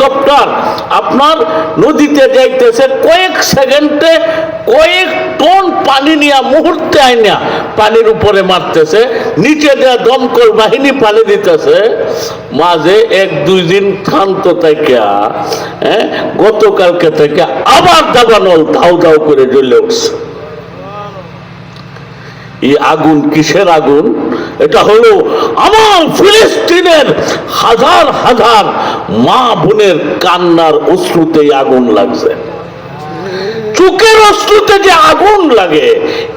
Helicopter আপনার নদীতে যাইতেছে, কয়েক সেকেন্ডে কয়েক টন পানি নিয়ে, মুহূর্তে আইনা পানির উপরে মারতেছে, নিচে দেওয়া দমকল বাহিনী পানি দিতেছে, মাঝে এক দুই দিন ক্ষান্ত থেকে হ্যাঁ গতকালকে থেকে আবার দাবানল ধাউ ধাউ করে জ্বলে উঠছে। এই আগুন কিসের আগুন? এটা হলো আমার ফিলিস্তিনের হাজার হাজার মা বোনের কান্নার অশ্রুতে আগুন লাগছে। চোখের অশ্রুতে যে আগুন লাগে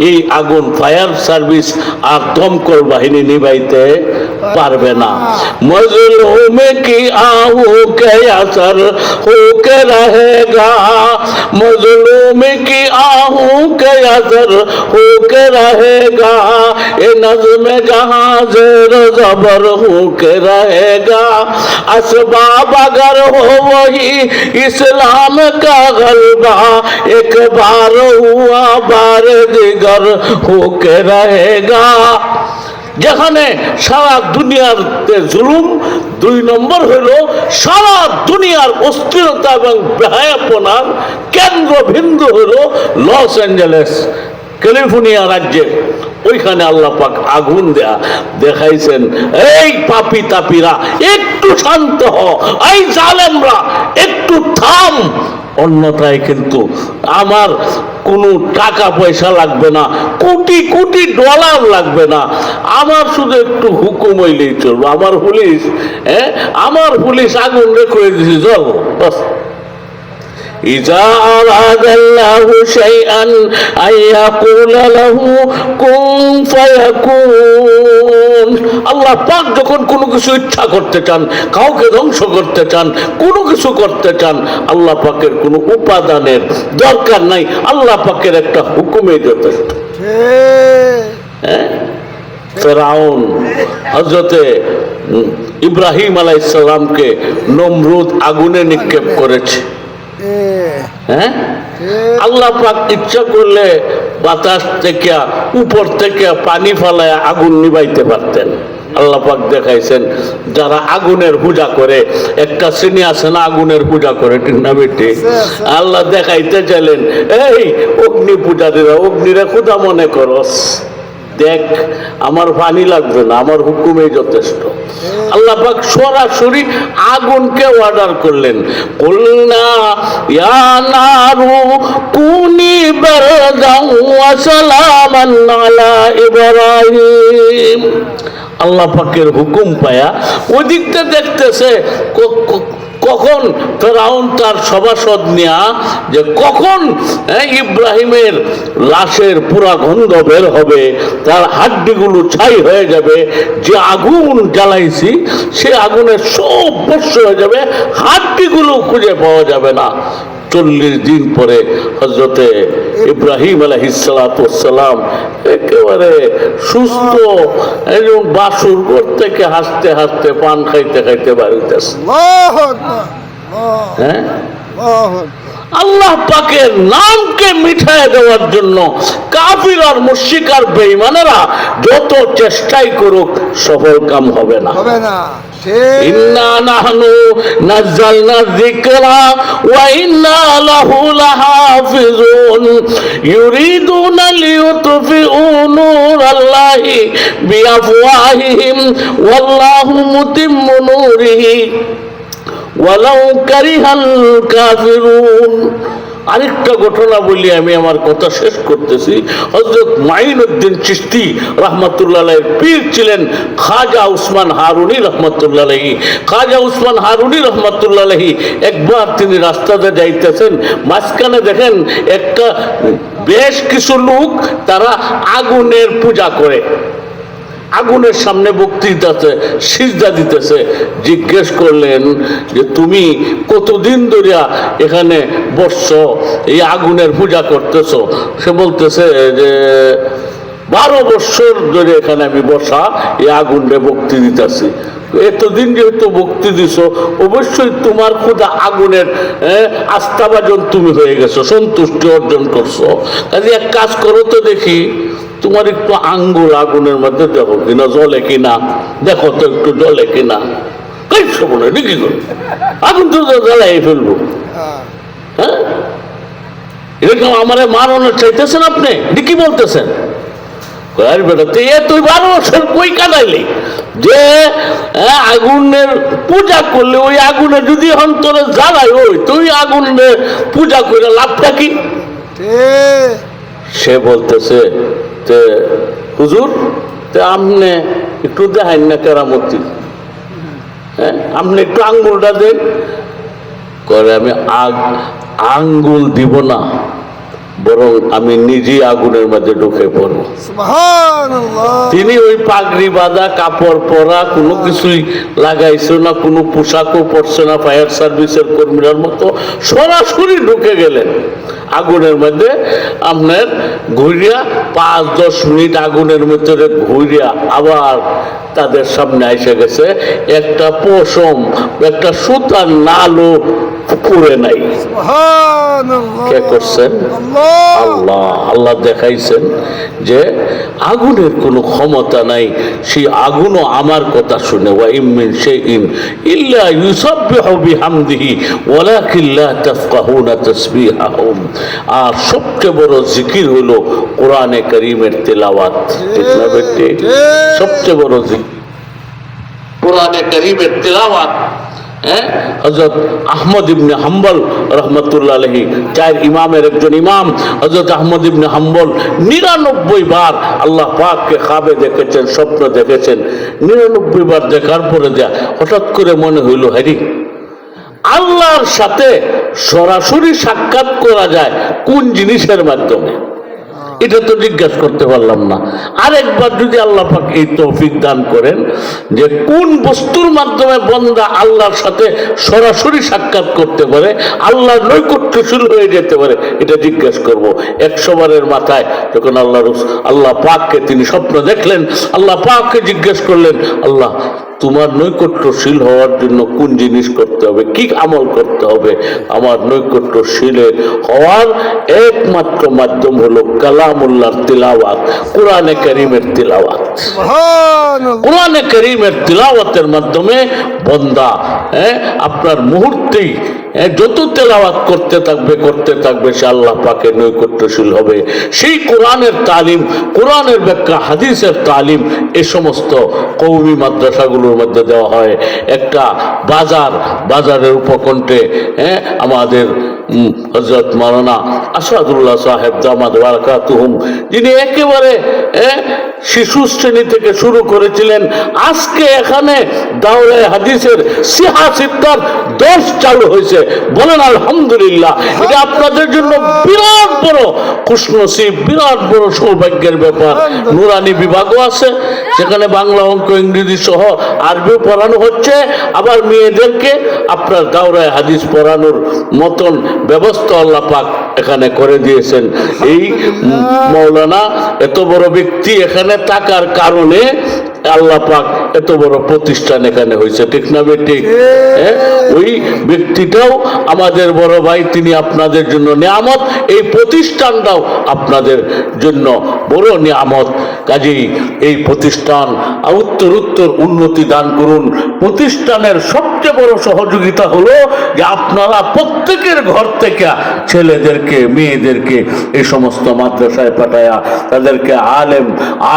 এই আগুন ফায়ার সার্ভিস আর দমকল বাহিনী নিভাইতে পারবে না মজলুমে কি आहू के असर होके रहेगा मजलूम की आहू के असर होके रहेगा ये नज्म जहां जेर जबर होके रहेगा असबाब अगर हो वही इस्लाम का गलबा एक बार हुआ बार दिगर होके रहेगा যেখানে সারা দুনিয়ার জুলুম দুই নম্বর হলো সারা দুনিয়ার অস্থিরতা এবং বেহায়াপনার কেন্দ্রবিন্দু হলো লস অ্যাঞ্জেলেস ক্যালিফোর্নিয়া রাজ্যের ওইখানে আল্লাহ পাক আগুন দেয়া দেখাইছেন এই পাপি তাপিরা একটু শান্ত হ এই জালেমরা একটু থাম অন্যথায় কিন্তু আমার কোনো টাকা পয়সা লাগবে না, কোটি কোটি ডলার লাগবে না। আমার শুধু একটু হুকুম হইলেই চলবে আমার পুলিশ হ্যাঁ? আমার পুলিশ আগুন রেখে দিয়েছি চল إذا أراد الله شيئا أن يقول له كن فيكون আল্লাহ পাক যখন কোনো কিছু ইচ্ছা করতে চান কাউকে ধ্বংস করতে চান কোনো কিছু করতে চান আল্লাহ পাকের কোনো উপাদানের দরকার নাই আল্লাহ পাকের একটা হুকুমে যথেষ্ট হ্যাঁ ফেরাউন হজরতে উম, ইব্রাহিম আলাইসালামকে নমরুদ আগুনে নিক্ষেপ করেছে হ্যাঁ? আল্লাহ পাক ইচ্ছা করলে বাতাস থেকে উপর থেকে পানি ফালায় আগুন নিবাইতে পারতেন। আল্লাহ পাক দেখাইছেন যারা আগুনের পূজা করে একটা শ্রেণি আছে না আগুনের পূজা করে ঠিক না বেটি? আল্লাহ দেখাইতে চাইলেন এই অগ্নি পূজা পূজারীরা অগ্নিরা খুদা মনে করস। দেখ, আমার পানি লাগবে না, আমার হুকুমে যথেষ্ট। আল্লাহ সরাসরি আগুনকে অর্ডার করলেন। কুনি আল্লাহ পাকের হুকুম পায়া ওই দিকটা দেখতেছে কখন ফেরাউন তার সভাসদ নেয়া যে কখন ইব্রাহিমের লাশের পুরা গন্ধ বের হবে, তার হাড্ডিগুলো ছাই হয়ে যাবে, যে আগুন জ্বালাইছি, সে আগুনের সব বর্ষ হয়ে যাবে, হাড্ডিগুলো খুঁজে পাওয়া যাবে না। চল্লিশ দিন পরে হজরতে ইব্রাহিম আলহিসালাম একেবারে সুস্থ এবং বাসুর ঘর থেকে হাসতে হাসতে পান খাইতে খাইতে বাড়িতে হ্যাঁ? আল্লাহু পাকের নামকে মিঠাই দেওয়ার জন্য কাফির আর মুশিক আর বেঈমানেরা যত চেষ্টাই করুক সফল কাম হবে না। হবে না। ঠিক। ইন্না নাহনু নাযালনা যিকরা ওয়া ইন্না লাহু লাহাফিজুন। ইউরিদুনা লিয়ুতফিউ নূরাল্লাহি বিআফওয়াহিহিম। ওয়াল্লাহু মুতিম্মু নূরিহি। আরেকটা ঘটনা বলি আমি, আমার কথা শেষ করতেছি। হজরত মাইনুদ্দিন চিস্তি রহমতুল্লাহ পীর ছিলেন খাজা উসমান হারুনি রহমতুল্লাহ খাজা উসমান হারুনি রহমতুল্লাহ একবার তিনি রাস্তাতে যাইতেছেন, মাঝখানে দেখেন একটা বেশ কিছু লোক তারা আগুনের পূজা করে। আগুনের সামনে বক্তৃতাতে সিজদা দিতেছে, জিজ্ঞেস করলেন যে, তুমি কতদিন ধরিয়া এখানে বসছ? এই আগুনের পূজা করতেছ? সে বলতেছে যে, বারো বৎসর ধরে এখানে আমি বসা, এই আগুনে বক্তি দিতেছি। এতদিন যেহেতু ভক্তি দিছ, অবশ্যই তোমার খুদা আগুনের আস্থাভাজন তুমি হয়ে গেছো, সন্তুষ্টি অর্জন করছ। কাজে এক কাজ করো তো দেখি, তোমার একটু আঙ্গুল আগুনের মধ্যে দেখো কিনা জলে কিনা। দেখো তো একটু জলে কিনা। এই সময় কি করব আগুন তো জ্বালাই ফেলব। হ্যাঁ? এরকম আমারে মারানোর চাইতেছেন আপনি? কি বলতেছেন। আরে এ তুই বারো বছর কই কাটাইলি? যে আগুনের পূজা করলে ওই আগুনে যদি অন্তরে জ্বালাই ওই তুই আগুনের পূজা করে লাভটা কি? সে বলতেছে যে হুজুর তে আপনি একটু দেখাইন না কেরামতি। হ্যাঁ আপনি একটু আঙ্গুলটা দেন। করে আমি আগ আঙ্গুল দিব না। বরং আমি নিজে আগুনের মাঝে ঢুকে পড়ব। তিনি ওই পাগড়ি বাঁধা কাপড় পরা কোনো কিছুই লাগাইছে না কোনো পোশাকও পরছে না ফায়ার সার্ভিসের কর্মীরার মতো সরাসরি ঢুকে গেলেন। আগুনের মধ্যে আপনার ঘুরিয়া পাঁচ দশ মিনিট আগুনের মধ্যে ঘুরিয়া আবার তাদের সামনে এসে গেছে। একটা পশম একটা সুতার নালও পুরে নাই। কে করছেন? আল্লাহ। আল্লাহ আল্লাহ দেখাইছেন যে আগুনের কোনো ক্ষমতা নাই। সেই আগুনও আমার কথা শুনে ওয়া ইমিন সে ইন ইল্লা ইউসাব্বিহু বিহামদিহি ওয়ালাকিন লা তাফকাহুনা তাসবিহাহুম। আর সবচেয়ে বড় জিকির হলো কোরআনে কারীমের তেলাওয়াত। সবচেয়ে বড় কোরআনে কারীমের তেলাওয়াত হ্যাঁ? ইমামের একজন ইমাম হাম্বল নিরানব্বই দেখেছেন, স্বপ্ন দেখেছেন। নিরানব্বই বার দেখার পরে যা হঠাৎ করে মনে হইল, হ্যারি আল্লাহর সাথে সরাসরি সাক্ষাৎ করা যায় কোন জিনিসের মাধ্যমে? এটা তো জিজ্ঞাসা করতে পারলাম না। আরেকবার যদি আল্লাহ এই তৌফিক দান করেন যে কোন বস্তুর মাধ্যমে বন্দা আল্লাহর সাথে সরাসরি সাক্ষাৎ করতে পারে, আল্লাহর নৈকট্যশীল হয়ে যেতে পারে, এটা জিজ্ঞাসা করব। একশো বারের মাথায় যখন আল্লাহ আল্লাহ পাককে তিনি স্বপ্ন দেখলেন, আল্লাহ পাককে জিজ্ঞেস করলেন, আল্লাহ তোমার নৈকট্যশীল হওয়ার জন্য কোন জিনিস করতে হবে? কি আমল করতে হবে? আমার নৈকট্যশীলের হওয়ার একমাত্র মাধ্যম হলো কালামুল্লার তিলাওয়াত, কোরআনে করিমের তিলাওয়াত। কোরআনে করিমের তিলাওয়াতের মাধ্যমে বন্দা হ্যাঁ আপনার মুহূর্তেই যত তেলাওয়াত করতে থাকবে করতে থাকবে, সে আল্লাহ পাকে নৈকট্যশীল হবে। সেই কোরআনের তালিম, কোরআনের ব্যাখ্যা, হাদিসের তালিম, এ সমস্ত কৌমি মাদ্রাসাগুলোর মধ্যে দেওয়া হয়। একটা বাজার, বাজারের উপকণ্ঠে হ্যাঁ আমাদের হজরত মারানা আসাদুল্লাহ সাহেব দামাদ বারাকাতুহুম, যিনি একেবারে শিশু শ্রেণি থেকে শুরু করেছিলেন, আজকে এখানে দাওরে হাদিসের সিহা সিদ্ধার দশ চালু হয়েছে। বলেন, আলহামদুলিল্লাহ, এটা আপনাদের জন্য বিরাট বড় খুশনসিব, বিরাট বড় সৌভাগ্যের ব্যাপার। নুরানি বিভাগও আছে, সেখানে বাংলা অঙ্ক, ইংরেজি সহ আরবিও পড়ানো হচ্ছে। আবার মেয়েদেরকে আপনার দাওরায় হাদিস পড়ানোর মতন ব্যবস্থা আল্লাহ পাক এখানে করে দিয়েছেন। এই মৌলানা এত বড় ব্যক্তি এখানে থাকার কারণে আল্লাহ পাক এত বড় প্রতিষ্ঠান এখানে হয়েছে। ঠিক না বেটি হ্যাঁ? ওই ব্যক্তিটাও আমাদের বড় ভাই তিনি আপনাদের জন্য নিয়ামত। এই প্রতিষ্ঠানটাও আপনাদের জন্য বড় নিয়ামত। কাজেই এই প্রতিষ্ঠান উত্তর উত্তর উন্নতি দান করুন। প্রতিষ্ঠানের সবচেয়ে বড় সহযোগিতা হলো যে আপনারা প্রত্যেকের ঘর থেকে ছেলেদেরকে, মেয়েদেরকে এই সমস্ত মাদ্রাসায় পাঠায়া তাদেরকে আলেম,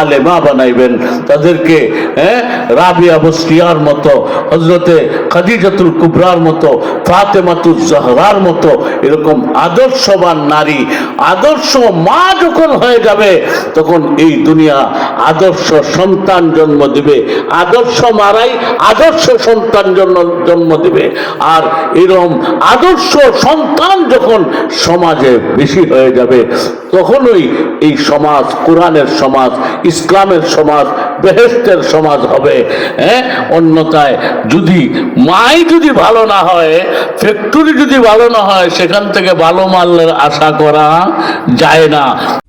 আলেমা বানাইবেন। তাদেরকে হ্যাঁ রাবিয়া বস্তিয়ার মতো হজরতে খাদিজাতুল কুবরার মতো ফাতেমাতুল জাহরার মতো এরকম আদর্শবান নারী, আদর্শ মা যখন হয়ে যাবে তখন এই দুনিয়া আদর্শ সন্তান জন্ম দিবে। আদর্শ মারাই আদর্শ সন্তান জন্ম দিবে। আর এরকম আদর্শ সন্তান যখন সমাজে বেশি হয়ে যাবে, তখনই এই সমাজ, কোরআনের সমাজ, ইসলামের সমাজ বেহেস্তের সমাজ হবে। হ্যাঁ? অন্যথায় যদি মাই যদি ভালো না হয়, ফ্যাক্টরি যদি ভালো না হয়, সেখান থেকে ভালো মালের আশা করা যায় না।